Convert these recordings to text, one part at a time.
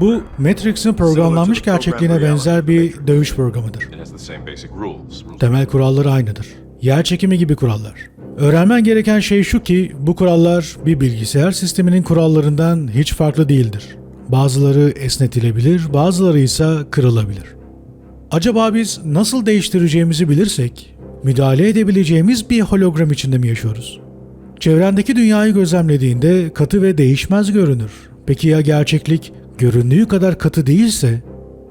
Bu Matrix'in programlanmış gerçekliğine benzer bir dövüş programıdır. Temel kuralları aynıdır. Yer çekimi gibi kurallar. Öğrenmen gereken şey şu ki bu kurallar bir bilgisayar sisteminin kurallarından hiç farklı değildir. Bazıları esnetilebilir, bazıları ise kırılabilir. Acaba biz nasıl değiştireceğimizi bilirsek, müdahale edebileceğimiz bir hologram içinde mi yaşıyoruz? Çevrendeki dünyayı gözlemlediğinde katı ve değişmez görünür. Peki ya gerçeklik göründüğü kadar katı değilse?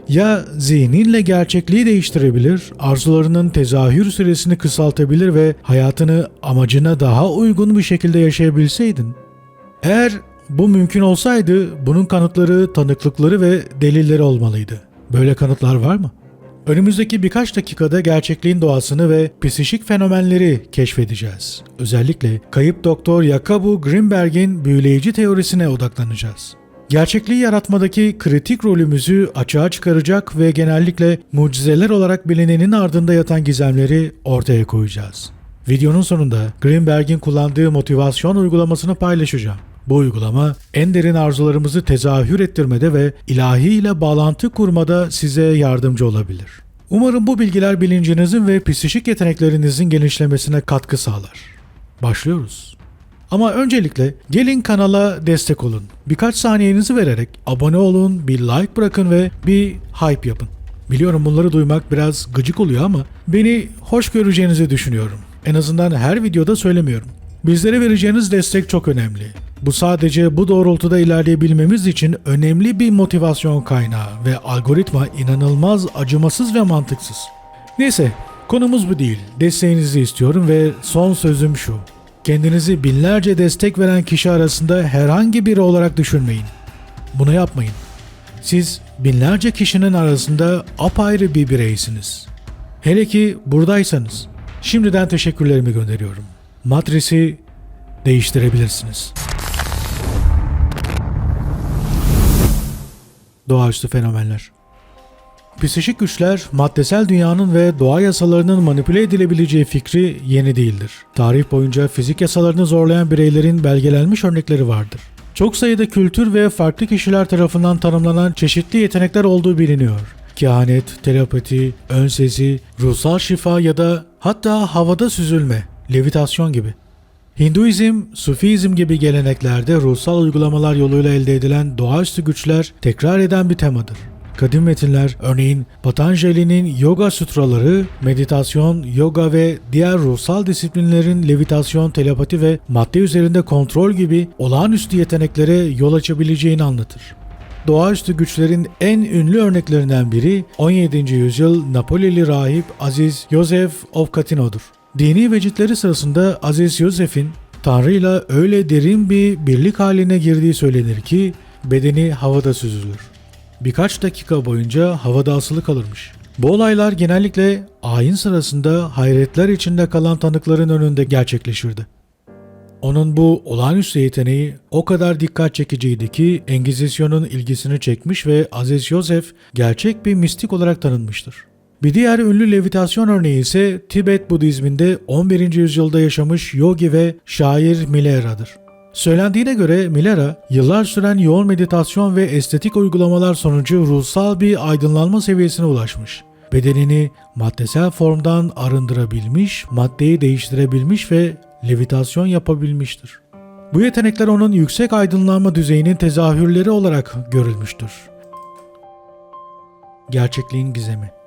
Ya zihninle gerçekliği değiştirebilir, arzularının tezahür süresini kısaltabilir ve hayatını amacına daha uygun bir şekilde yaşayabilseydin? Eğer bu mümkün olsaydı bunun kanıtları, tanıklıkları ve delilleri olmalıydı. Böyle kanıtlar var mı? Önümüzdeki birkaç dakikada gerçekliğin doğasını ve psikik fenomenleri keşfedeceğiz. Özellikle kayıp doktor Jacobo Grimberg'in büyüleyici teorisine odaklanacağız. Gerçekliği yaratmadaki kritik rolümüzü açığa çıkaracak ve genellikle mucizeler olarak bilinenin ardında yatan gizemleri ortaya koyacağız. Videonun sonunda Greenberg'in kullandığı motivasyon uygulamasını paylaşacağım. Bu uygulama en derin arzularımızı tezahür ettirmede ve ilahi ile bağlantı kurmada size yardımcı olabilir. Umarım bu bilgiler bilincinizin ve psikik yeteneklerinizin genişlemesine katkı sağlar. Başlıyoruz. Ama öncelikle gelin kanala destek olun. Birkaç saniyenizi vererek abone olun, bir like bırakın ve bir hype yapın. Biliyorum bunları duymak biraz gıcık oluyor ama beni hoş göreceğinizi düşünüyorum. En azından her videoda söylemiyorum. Bizlere vereceğiniz destek çok önemli. Bu sadece bu doğrultuda ilerleyebilmemiz için önemli bir motivasyon kaynağı ve algoritma inanılmaz acımasız ve mantıksız. Neyse, konumuz bu değil. Desteğinizi istiyorum ve son sözüm şu. Kendinizi binlerce destek veren kişi arasında herhangi biri olarak düşünmeyin. Bunu yapmayın. Siz binlerce kişinin arasında apayrı bir bireysiniz. Hele ki buradaysanız. Şimdiden teşekkürlerimi gönderiyorum. Matrisi değiştirebilirsiniz. Doğaüstü fenomenler Psikik güçler, maddesel dünyanın ve doğa yasalarının manipüle edilebileceği fikri yeni değildir. Tarih boyunca fizik yasalarını zorlayan bireylerin belgelenmiş örnekleri vardır. Çok sayıda kültür ve farklı kişiler tarafından tanımlanan çeşitli yetenekler olduğu biliniyor. Kehanet, telepati, ön sezi, ruhsal şifa ya da hatta havada süzülme, levitasyon gibi. Hinduizm, Sufizm gibi geleneklerde ruhsal uygulamalar yoluyla elde edilen doğaüstü güçler tekrar eden bir temadır. Kadim metinler, örneğin Patanjali'nin yoga sutraları, meditasyon, yoga ve diğer ruhsal disiplinlerin levitasyon, telepati ve madde üzerinde kontrol gibi olağanüstü yeteneklere yol açabileceğini anlatır. Doğaüstü güçlerin en ünlü örneklerinden biri 17. yüzyıl Napolili rahip Aziz Yosef of Catino'dur. Dini vecitleri sırasında Aziz Yosef'in Tanrı'yla öyle derin bir birlik haline girdiği söylenir ki bedeni havada süzülür. Birkaç dakika boyunca havada asılı kalırmış. Bu olaylar genellikle ayin sırasında hayretler içinde kalan tanıkların önünde gerçekleşirdi. Onun bu olağanüstü yeteneği o kadar dikkat çekiciydi ki Engizisyon'un ilgisini çekmiş ve Aziz Yosef gerçek bir mistik olarak tanınmıştır. Bir diğer ünlü levitasyon örneği ise Tibet Budizminde 11. yüzyılda yaşamış yogi ve şair Milera'dır. Söylendiğine göre Milera, yıllar süren yoğun meditasyon ve estetik uygulamalar sonucu ruhsal bir aydınlanma seviyesine ulaşmış. Bedenini maddesel formdan arındırabilmiş, maddeyi değiştirebilmiş ve levitasyon yapabilmiştir. Bu yetenekler onun yüksek aydınlanma düzeyinin tezahürleri olarak görülmüştür. Gerçekliğin gizemi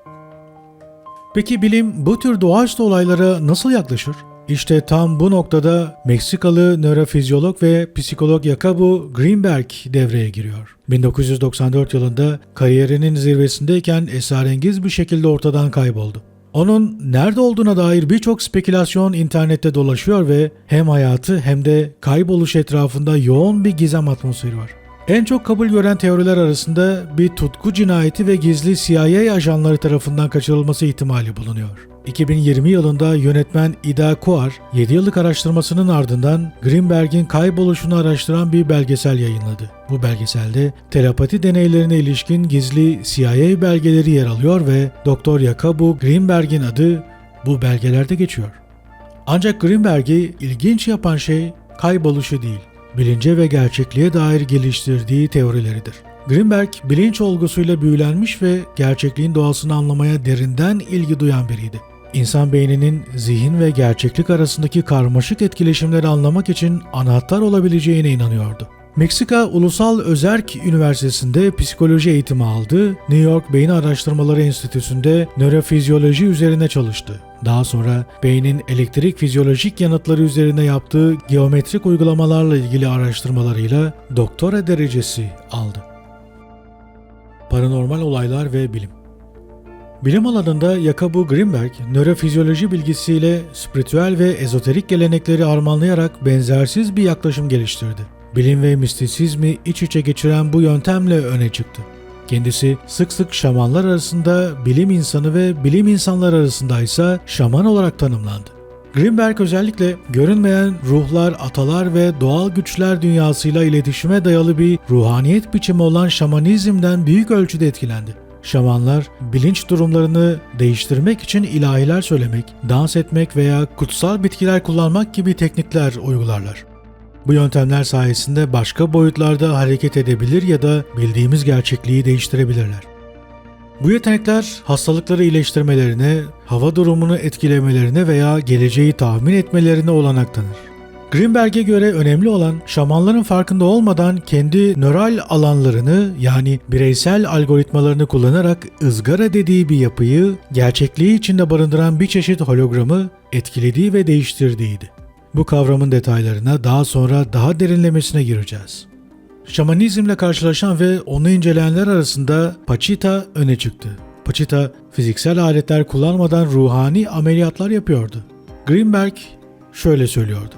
Peki bilim bu tür doğaüstü olaylara nasıl yaklaşır? İşte tam bu noktada Meksikalı nörofizyolog ve psikolog Jacobo Greenberg devreye giriyor. 1994 yılında kariyerinin zirvesindeyken esrarengiz bir şekilde ortadan kayboldu. Onun nerede olduğuna dair birçok spekülasyon internette dolaşıyor ve hem hayatı hem de kayboluş etrafında yoğun bir gizem atmosferi var. En çok kabul gören teoriler arasında bir tutku cinayeti ve gizli CIA ajanları tarafından kaçırılması ihtimali bulunuyor. 2020 yılında yönetmen Ida Kuar, 7 yıllık araştırmasının ardından Greenberg'in kayboluşunu araştıran bir belgesel yayınladı. Bu belgeselde telepati deneylerine ilişkin gizli CIA belgeleri yer alıyor ve Dr. Jacobo Greenberg'in adı bu belgelerde geçiyor. Ancak Greenberg'i ilginç yapan şey kayboluşu değil. Bilince ve gerçekliğe dair geliştirdiği teorileridir. Greenberg, bilinç olgusuyla büyülenmiş ve gerçekliğin doğasını anlamaya derinden ilgi duyan biriydi. İnsan beyninin zihin ve gerçeklik arasındaki karmaşık etkileşimleri anlamak için anahtar olabileceğine inanıyordu. Meksika Ulusal Özerk Üniversitesi'nde psikoloji eğitimi aldı, New York Beyin Araştırmaları Enstitüsü'nde nörofizyoloji üzerine çalıştı. Daha sonra beynin elektrik fizyolojik yanıtları üzerine yaptığı geometrik uygulamalarla ilgili araştırmalarıyla doktora derecesi aldı. Paranormal olaylar ve bilim Bilim alanında Jacobo Greenberg, nörofizyoloji bilgisiyle spiritüel ve ezoterik gelenekleri harmanlayarak benzersiz bir yaklaşım geliştirdi. Bilim ve mistisizmi iç içe geçiren bu yöntemle öne çıktı. Kendisi sık sık şamanlar arasında bilim insanı ve bilim insanlar arasında ise şaman olarak tanımlandı. Greenberg özellikle görünmeyen ruhlar, atalar ve doğal güçler dünyasıyla iletişime dayalı bir ruhaniyet biçimi olan şamanizmden büyük ölçüde etkilendi. Şamanlar bilinç durumlarını değiştirmek için ilahiler söylemek, dans etmek veya kutsal bitkiler kullanmak gibi teknikler uygularlar. Bu yöntemler sayesinde başka boyutlarda hareket edebilir ya da bildiğimiz gerçekliği değiştirebilirler. Bu yetenekler hastalıkları iyileştirmelerine, hava durumunu etkilemelerine veya geleceği tahmin etmelerine olanak tanır. Greenberg'e göre önemli olan şamanların farkında olmadan kendi nöral alanlarını yani bireysel algoritmalarını kullanarak ızgara dediği bir yapıyı gerçekliği içinde barındıran bir çeşit hologramı etkilediği ve değiştirdiğiydi. Bu kavramın detaylarına daha sonra daha derinlemesine gireceğiz. Şamanizmle karşılaşan ve onu inceleyenler arasında Pachita öne çıktı. Pachita fiziksel aletler kullanmadan ruhani ameliyatlar yapıyordu. Greenberg şöyle söylüyordu.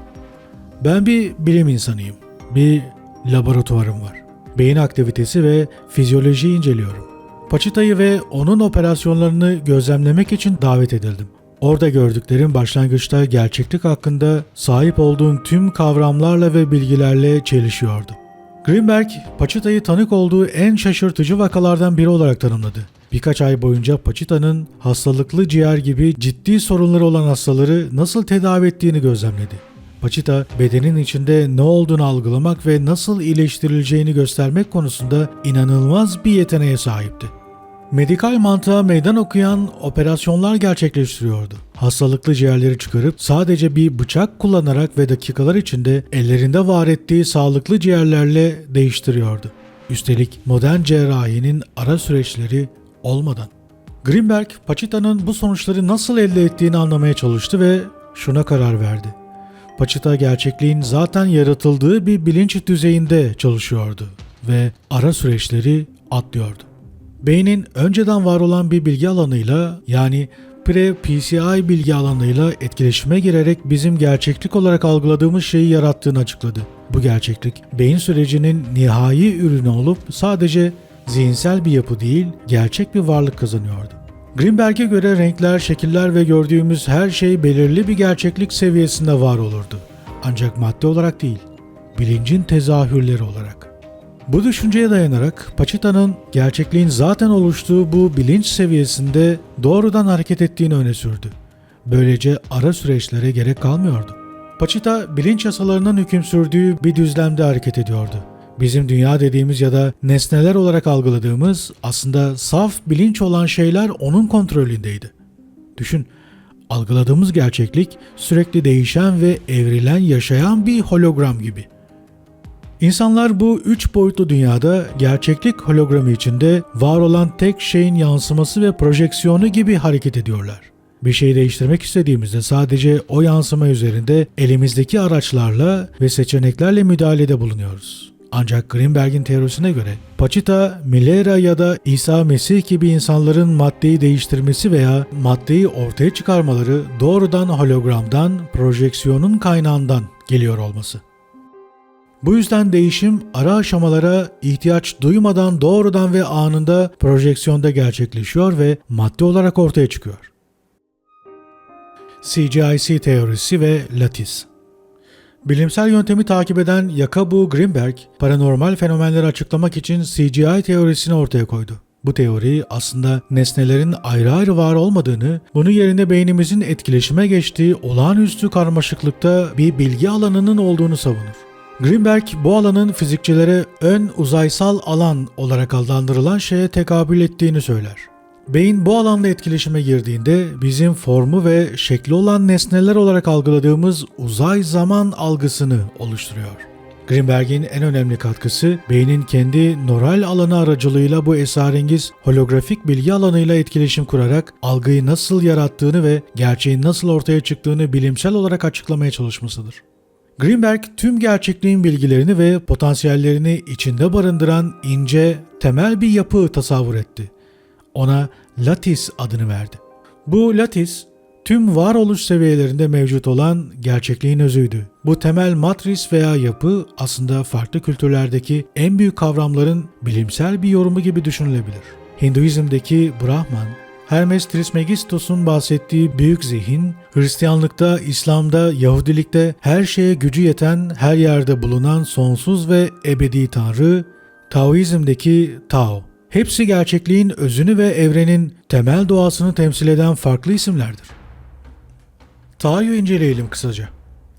Ben bir bilim insanıyım. Bir laboratuvarım var. Beyin aktivitesi ve fizyolojiyi inceliyorum. Pachita'yı ve onun operasyonlarını gözlemlemek için davet edildim. Orada gördüklerim başlangıçta gerçeklik hakkında sahip olduğum tüm kavramlarla ve bilgilerle çelişiyordu. Greenberg, Pachita'yı tanık olduğu en şaşırtıcı vakalardan biri olarak tanımladı. Birkaç ay boyunca Pachita'nın hastalıklı ciğer gibi ciddi sorunları olan hastaları nasıl tedavi ettiğini gözlemledi. Pachita, bedenin içinde ne olduğunu algılamak ve nasıl iyileştirileceğini göstermek konusunda inanılmaz bir yeteneğe sahipti. Medikal mantığa meydan okuyan operasyonlar gerçekleştiriyordu. Hastalıklı ciğerleri çıkarıp sadece bir bıçak kullanarak ve dakikalar içinde ellerinde var ettiği sağlıklı ciğerlerle değiştiriyordu. Üstelik modern cerrahinin ara süreçleri olmadan. Greenberg, Pachita'nın bu sonuçları nasıl elde ettiğini anlamaya çalıştı ve şuna karar verdi. Pachita gerçekliğin zaten yaratıldığı bir bilinç düzeyinde çalışıyordu ve ara süreçleri atlıyordu. Beynin önceden var olan bir bilgi alanıyla yani pre-PCI bilgi alanıyla etkileşime girerek bizim gerçeklik olarak algıladığımız şeyi yarattığını açıkladı. Bu gerçeklik beyin sürecinin nihai ürünü olup sadece zihinsel bir yapı değil, gerçek bir varlık kazanıyordu. Greenberg'e göre renkler, şekiller ve gördüğümüz her şey belirli bir gerçeklik seviyesinde var olurdu. Ancak madde olarak değil, bilincin tezahürleri olarak. Bu düşünceye dayanarak Pachita'nın gerçekliğin zaten oluştuğu bu bilinç seviyesinde doğrudan hareket ettiğini öne sürdü. Böylece ara süreçlere gerek kalmıyordu. Pachita bilinç yasalarının hüküm sürdüğü bir düzlemde hareket ediyordu. Bizim dünya dediğimiz ya da nesneler olarak algıladığımız aslında saf bilinç olan şeyler onun kontrolündeydi. Düşün, algıladığımız gerçeklik sürekli değişen ve evrilen yaşayan bir hologram gibi. İnsanlar bu üç boyutlu dünyada gerçeklik hologramı içinde var olan tek şeyin yansıması ve projeksiyonu gibi hareket ediyorlar. Bir şeyi değiştirmek istediğimizde sadece o yansıma üzerinde elimizdeki araçlarla ve seçeneklerle müdahalede bulunuyoruz. Ancak Greenberg'in teorisine göre Pachita, Milera ya da İsa Mesih gibi insanların maddeyi değiştirmesi veya maddeyi ortaya çıkarmaları doğrudan hologramdan, projeksiyonun kaynağından geliyor olması. Bu yüzden değişim ara aşamalara ihtiyaç duymadan doğrudan ve anında projeksiyonda gerçekleşiyor ve madde olarak ortaya çıkıyor. CGIC teorisi ve Lattice Bilimsel yöntemi takip eden Jacobo Greenberg, paranormal fenomenleri açıklamak için CGI teorisini ortaya koydu. Bu teori aslında nesnelerin ayrı ayrı var olmadığını, bunun yerine beynimizin etkileşime geçtiği olağanüstü karmaşıklıkta bir bilgi alanının olduğunu savunur. Greenberg bu alanın fizikçilere ön uzaysal alan olarak adlandırılan şeye tekabül ettiğini söyler. Beyin bu alanda etkileşime girdiğinde bizim formu ve şekli olan nesneler olarak algıladığımız uzay zaman algısını oluşturuyor. Greenberg'in en önemli katkısı beynin kendi nöral alanı aracılığıyla bu esarengiz holografik bilgi alanıyla etkileşim kurarak algıyı nasıl yarattığını ve gerçeğin nasıl ortaya çıktığını bilimsel olarak açıklamaya çalışmasıdır. Greenberg tüm gerçekliğin bilgilerini ve potansiyellerini içinde barındıran ince, temel bir yapı tasavvur etti. Ona latis adını verdi. Bu latis tüm varoluş seviyelerinde mevcut olan gerçekliğin özüydü. Bu temel matris veya yapı aslında farklı kültürlerdeki en büyük kavramların bilimsel bir yorumu gibi düşünülebilir. Hinduizm'deki Brahman, Hermes Trismegistos'un bahsettiği büyük zihin, Hristiyanlıkta, İslam'da, Yahudilikte her şeye gücü yeten, her yerde bulunan sonsuz ve ebedi Tanrı, Taoizm'deki Tao. Hepsi gerçekliğin özünü ve evrenin temel doğasını temsil eden farklı isimlerdir. Tao'yu inceleyelim kısaca.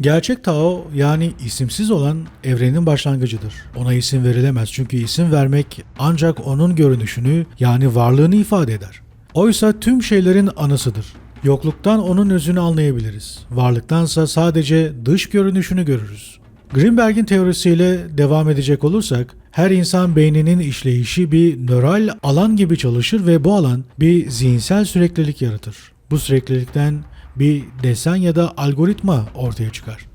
Gerçek Tao yani isimsiz olan evrenin başlangıcıdır. Ona isim verilemez çünkü isim vermek ancak onun görünüşünü yani varlığını ifade eder. Oysa tüm şeylerin anısıdır. Yokluktan onun özünü anlayabiliriz. Varlıktansa sadece dış görünüşünü görürüz. Greenberg'in teorisiyle devam edecek olursak, her insan beyninin işleyişi bir nöral alan gibi çalışır ve bu alan bir zihinsel süreklilik yaratır. Bu süreklilikten bir desen ya da algoritma ortaya çıkar.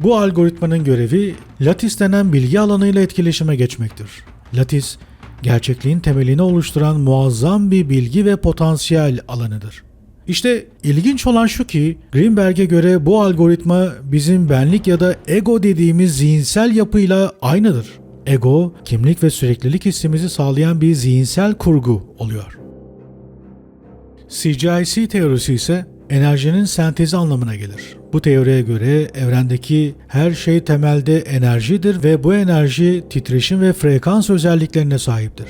Bu algoritmanın görevi latis denen bilgi alanıyla etkileşime geçmektir. Latis, gerçekliğin temelini oluşturan muazzam bir bilgi ve potansiyel alanıdır. İşte ilginç olan şu ki Greenberg'e göre bu algoritma bizim benlik ya da ego dediğimiz zihinsel yapıyla aynıdır. Ego, kimlik ve süreklilik hissimizi sağlayan bir zihinsel kurgu oluyor. CGIC teorisi ise enerjinin sentezi anlamına gelir. Bu teoriye göre evrendeki her şey temelde enerjidir ve bu enerji titreşim ve frekans özelliklerine sahiptir.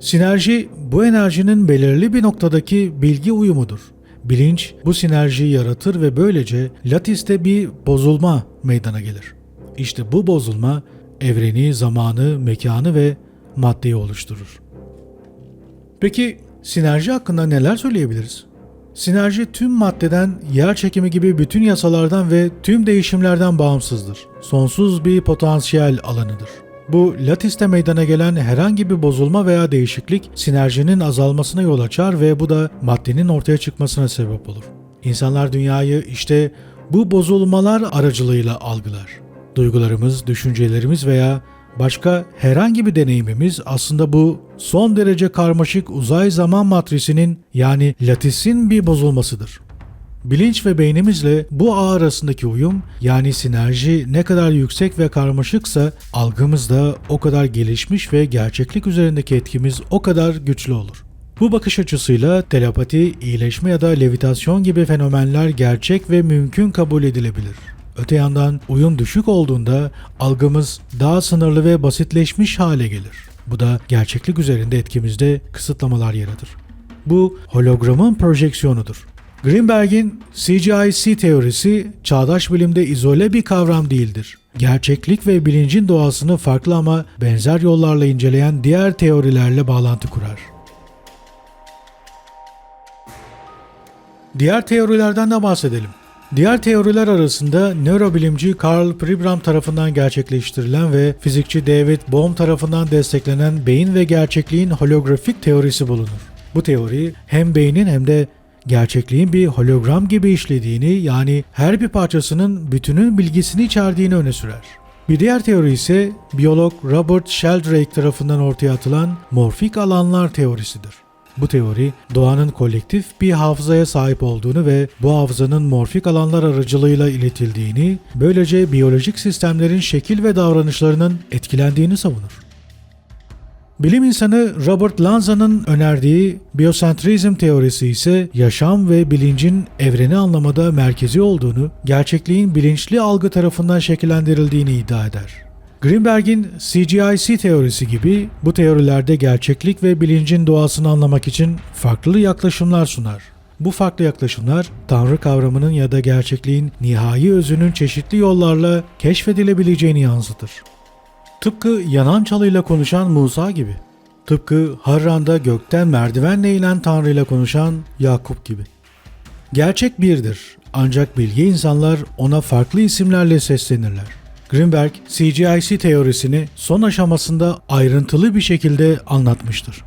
Sinerji bu enerjinin belirli bir noktadaki bilgi uyumudur. Bilinç bu sinerjiyi yaratır ve böylece latiste bir bozulma meydana gelir. İşte bu bozulma evreni, zamanı, mekanı ve maddeyi oluşturur. Peki sinerji hakkında neler söyleyebiliriz? Sinerji tüm maddeden, yer çekimi gibi bütün yasalardan ve tüm değişimlerden bağımsızdır. Sonsuz bir potansiyel alanıdır. Bu latiste meydana gelen herhangi bir bozulma veya değişiklik sinerjinin azalmasına yol açar ve bu da maddenin ortaya çıkmasına sebep olur. İnsanlar dünyayı işte bu bozulmalar aracılığıyla algılar. Duygularımız, düşüncelerimiz veya başka herhangi bir deneyimimiz aslında bu son derece karmaşık uzay zaman matrisinin yani latisin bir bozulmasıdır. Bilinç ve beynimizle bu ağ arasındaki uyum yani sinerji ne kadar yüksek ve karmaşıksa algımız da o kadar gelişmiş ve gerçeklik üzerindeki etkimiz o kadar güçlü olur. Bu bakış açısıyla telepati, iyileşme ya da levitasyon gibi fenomenler gerçek ve mümkün kabul edilebilir. Öte yandan uyum düşük olduğunda algımız daha sınırlı ve basitleşmiş hale gelir. Bu da gerçeklik üzerinde etkimizde kısıtlamalar yaratır. Bu hologramın projeksiyonudur. Greenberg'in CGIC teorisi çağdaş bilimde izole bir kavram değildir. Gerçeklik ve bilincin doğasını farklı ama benzer yollarla inceleyen diğer teorilerle bağlantı kurar. Diğer teorilerden de bahsedelim. Diğer teoriler arasında nörobilimci Carl Pribram tarafından gerçekleştirilen ve fizikçi David Bohm tarafından desteklenen beyin ve gerçekliğin holografik teorisi bulunur. Bu teori hem beynin hem de gerçekliğin bir hologram gibi işlediğini yani her bir parçasının bütünün bilgisini içerdiğini öne sürer. Bir diğer teori ise biyolog Robert Sheldrake tarafından ortaya atılan morfik alanlar teorisidir. Bu teori doğanın kolektif bir hafızaya sahip olduğunu ve bu hafızanın morfik alanlar aracılığıyla iletildiğini, böylece biyolojik sistemlerin şekil ve davranışlarının etkilendiğini savunur. Bilim insanı Robert Lanza'nın önerdiği biyosentrizm teorisi ise yaşam ve bilincin evreni anlamada merkezi olduğunu, gerçekliğin bilinçli algı tarafından şekillendirildiğini iddia eder. Greenberg'in CGIC teorisi gibi bu teorilerde gerçeklik ve bilincin doğasını anlamak için farklı yaklaşımlar sunar. bu farklı yaklaşımlar Tanrı kavramının ya da gerçekliğin nihai özünün çeşitli yollarla keşfedilebileceğini yansıtır. Tıpkı yanan çalıyla konuşan Musa gibi. Tıpkı Harran'da gökten merdivenle inen Tanrı ile konuşan Yakup gibi. Gerçek birdir ancak bilgi insanlar ona farklı isimlerle seslenirler. Greenberg, CGIC teorisini son aşamasında ayrıntılı bir şekilde anlatmıştır.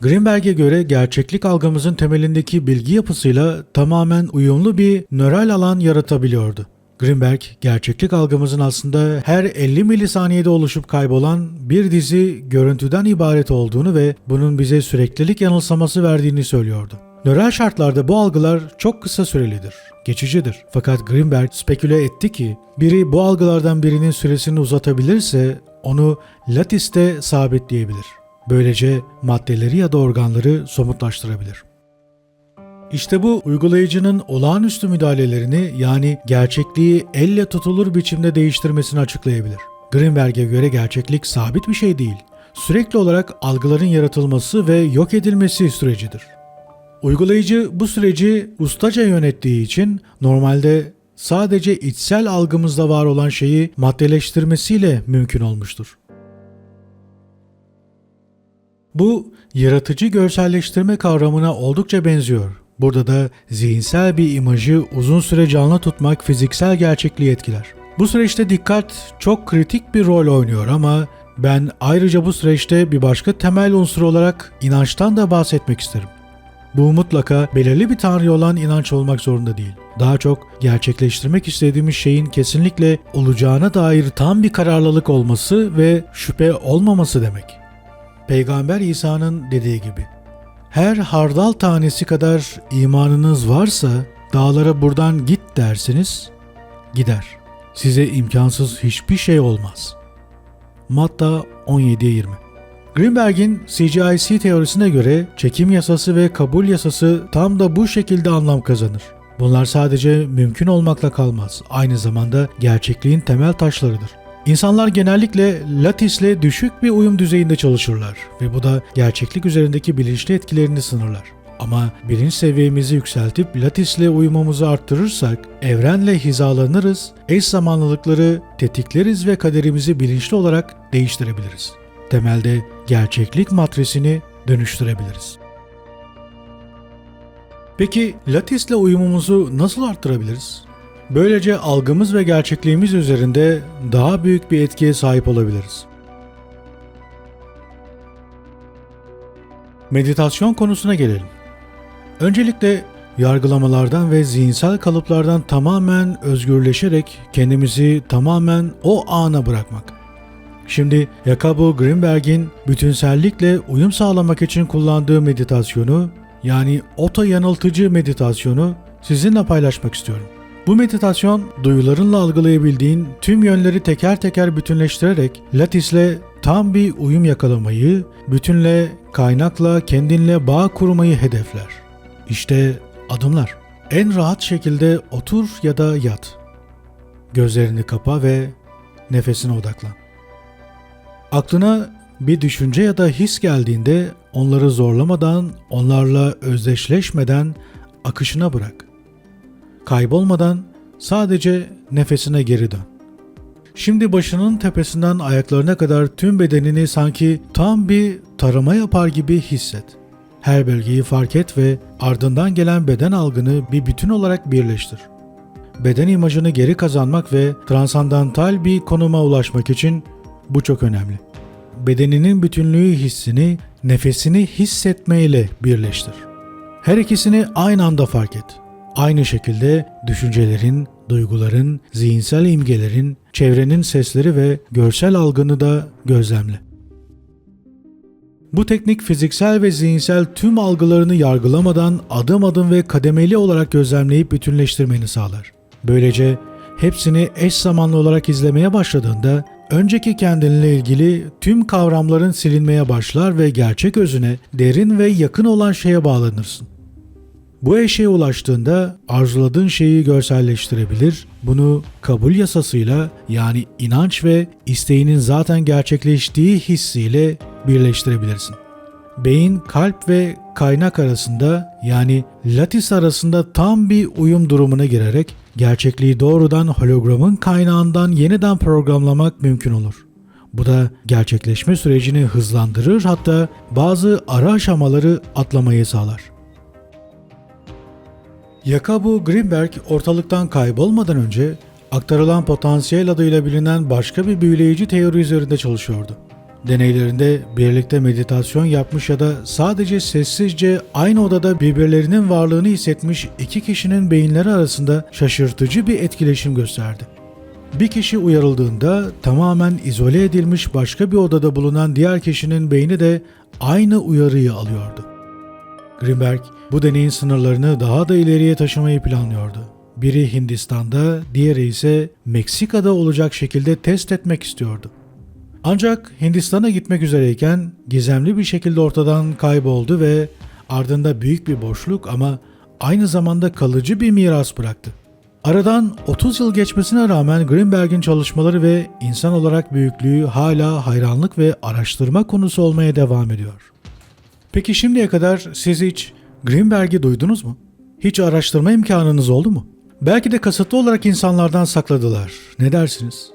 Greenberg'e göre gerçeklik algımızın temelindeki bilgi yapısıyla tamamen uyumlu bir nöral alan yaratabiliyordu. Greenberg, gerçeklik algımızın aslında her 50 milisaniyede oluşup kaybolan bir dizi görüntüden ibaret olduğunu ve bunun bize süreklilik yanılsaması verdiğini söylüyordu. Nöral şartlarda bu algılar çok kısa sürelidir, geçicidir. Fakat Greenberg speküle etti ki biri bu algılardan birinin süresini uzatabilirse onu latiste sabitleyebilir. Böylece maddeleri ya da organları somutlaştırabilir. İşte bu uygulayıcının olağanüstü müdahalelerini yani gerçekliği elle tutulur biçimde değiştirmesini açıklayabilir. Greenberg'e göre gerçeklik sabit bir şey değil. Sürekli olarak algıların yaratılması ve yok edilmesi sürecidir. Uygulayıcı bu süreci ustaca yönettiği için normalde sadece içsel algımızda var olan şeyi maddeleştirmesiyle mümkün olmuştur. Bu yaratıcı görselleştirme kavramına oldukça benziyor. Burada da zihinsel bir imajı uzun süre canlı tutmak fiziksel gerçekliği etkiler. Bu süreçte dikkat çok kritik bir rol oynuyor ama ben ayrıca bu süreçte bir başka temel unsur olarak inançtan da bahsetmek isterim. Bu mutlaka belirli bir tanrı olan inanç olmak zorunda değil. Daha çok gerçekleştirmek istediğimiz şeyin kesinlikle olacağına dair tam bir kararlılık olması ve şüphe olmaması demek. Peygamber İsa'nın dediği gibi. Her hardal tanesi kadar imanınız varsa dağlara buradan git dersiniz, gider. Size imkansız hiçbir şey olmaz. Matta 17-20 Greenberg'in CGIC teorisine göre çekim yasası ve kabul yasası tam da bu şekilde anlam kazanır. Bunlar sadece mümkün olmakla kalmaz. Aynı zamanda gerçekliğin temel taşlarıdır. İnsanlar genellikle latisle düşük bir uyum düzeyinde çalışırlar ve bu da gerçeklik üzerindeki bilinçli etkilerini sınırlar. Ama bilinç seviyemizi yükseltip latisle uyumumuzu arttırırsak evrenle hizalanırız, eş zamanlılıkları tetikleriz ve kaderimizi bilinçli olarak değiştirebiliriz. Temelde gerçeklik matrisini dönüştürebiliriz. Peki latisle uyumumuzu nasıl arttırabiliriz? Böylece algımız ve gerçekliğimiz üzerinde daha büyük bir etkiye sahip olabiliriz. Meditasyon konusuna gelelim. Öncelikle yargılamalardan ve zihinsel kalıplardan tamamen özgürleşerek kendimizi tamamen o ana bırakmak. Şimdi Jacobo Greenberg'in bütünsellikle uyum sağlamak için kullandığı meditasyonu yani oto yanıltıcı meditasyonu sizinle paylaşmak istiyorum. Bu meditasyon duyularınla algılayabildiğin tüm yönleri teker teker bütünleştirerek latisle tam bir uyum yakalamayı, bütünle, kaynakla, kendinle bağ kurmayı hedefler. İşte adımlar. En rahat şekilde otur ya da yat. Gözlerini kapa ve nefesine odaklan. Aklına bir düşünce ya da his geldiğinde onları zorlamadan, onlarla özdeşleşmeden akışına bırak. Kaybolmadan sadece nefesine geri dön. Şimdi başının tepesinden ayaklarına kadar tüm bedenini sanki tam bir tarama yapar gibi hisset. Her bölgeyi fark et ve ardından gelen beden algını bir bütün olarak birleştir. Beden imajını geri kazanmak ve transandantal bir konuma ulaşmak için bu çok önemli. Bedeninin bütünlüğü hissini, nefesini hissetmeyle birleştir. Her ikisini aynı anda fark et. Aynı şekilde düşüncelerin, duyguların, zihinsel imgelerin, çevrenin sesleri ve görsel algını da gözlemle. Bu teknik fiziksel ve zihinsel tüm algılarını yargılamadan adım adım ve kademeli olarak gözlemleyip bütünleştirmeni sağlar. Böylece hepsini eş zamanlı olarak izlemeye başladığında önceki kendinle ilgili tüm kavramların silinmeye başlar ve gerçek özüne, derin ve yakın olan şeye bağlanırsın. Bu eşeğe ulaştığında arzuladığın şeyi görselleştirebilir, bunu kabul yasasıyla yani inanç ve isteğinin zaten gerçekleştiği hissiyle birleştirebilirsin. Beyin kalp ve kaynak arasında yani latis arasında tam bir uyum durumuna girerek gerçekliği doğrudan hologramın kaynağından yeniden programlamak mümkün olur. Bu da gerçekleşme sürecini hızlandırır hatta bazı ara aşamaları atlamayı sağlar. Jacobo Greenberg ortalıktan kaybolmadan önce aktarılan potansiyel adıyla bilinen başka bir büyüleyici teori üzerinde çalışıyordu. Deneylerinde birlikte meditasyon yapmış ya da sadece sessizce aynı odada birbirlerinin varlığını hissetmiş iki kişinin beyinleri arasında şaşırtıcı bir etkileşim gösterdi. Bir kişi uyarıldığında tamamen izole edilmiş başka bir odada bulunan diğer kişinin beyni de aynı uyarıyı alıyordu. Greenberg bu deneyin sınırlarını daha da ileriye taşımayı planlıyordu. Biri Hindistan'da, diğeri ise Meksika'da olacak şekilde test etmek istiyordu. Ancak Hindistan'a gitmek üzereyken gizemli bir şekilde ortadan kayboldu ve ardında büyük bir boşluk ama aynı zamanda kalıcı bir miras bıraktı. Aradan 30 yıl geçmesine rağmen Greenberg'in çalışmaları ve insan olarak büyüklüğü hala hayranlık ve araştırma konusu olmaya devam ediyor. Peki şimdiye kadar siz hiç Greenberg'i duydunuz mu? Hiç araştırma imkanınız oldu mu? Belki de kasıtlı olarak insanlardan sakladılar. Ne dersiniz?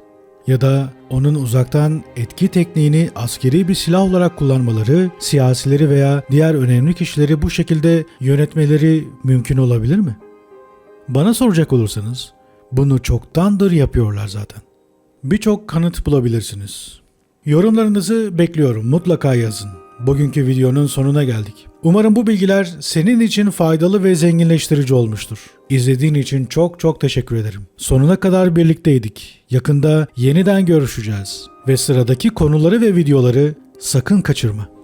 Ya da onun uzaktan etki tekniğini askeri bir silah olarak kullanmaları, siyasileri veya diğer önemli kişileri bu şekilde yönetmeleri mümkün olabilir mi? Bana soracak olursanız bunu çoktandır yapıyorlar zaten. Birçok kanıt bulabilirsiniz. Yorumlarınızı bekliyorum. Mutlaka yazın. Bugünkü videonun sonuna geldik. Umarım bu bilgiler senin için faydalı ve zenginleştirici olmuştur. İzlediğin için çok çok teşekkür ederim. Sonuna kadar birlikteydik. Yakında yeniden görüşeceğiz ve sıradaki konuları ve videoları sakın kaçırma.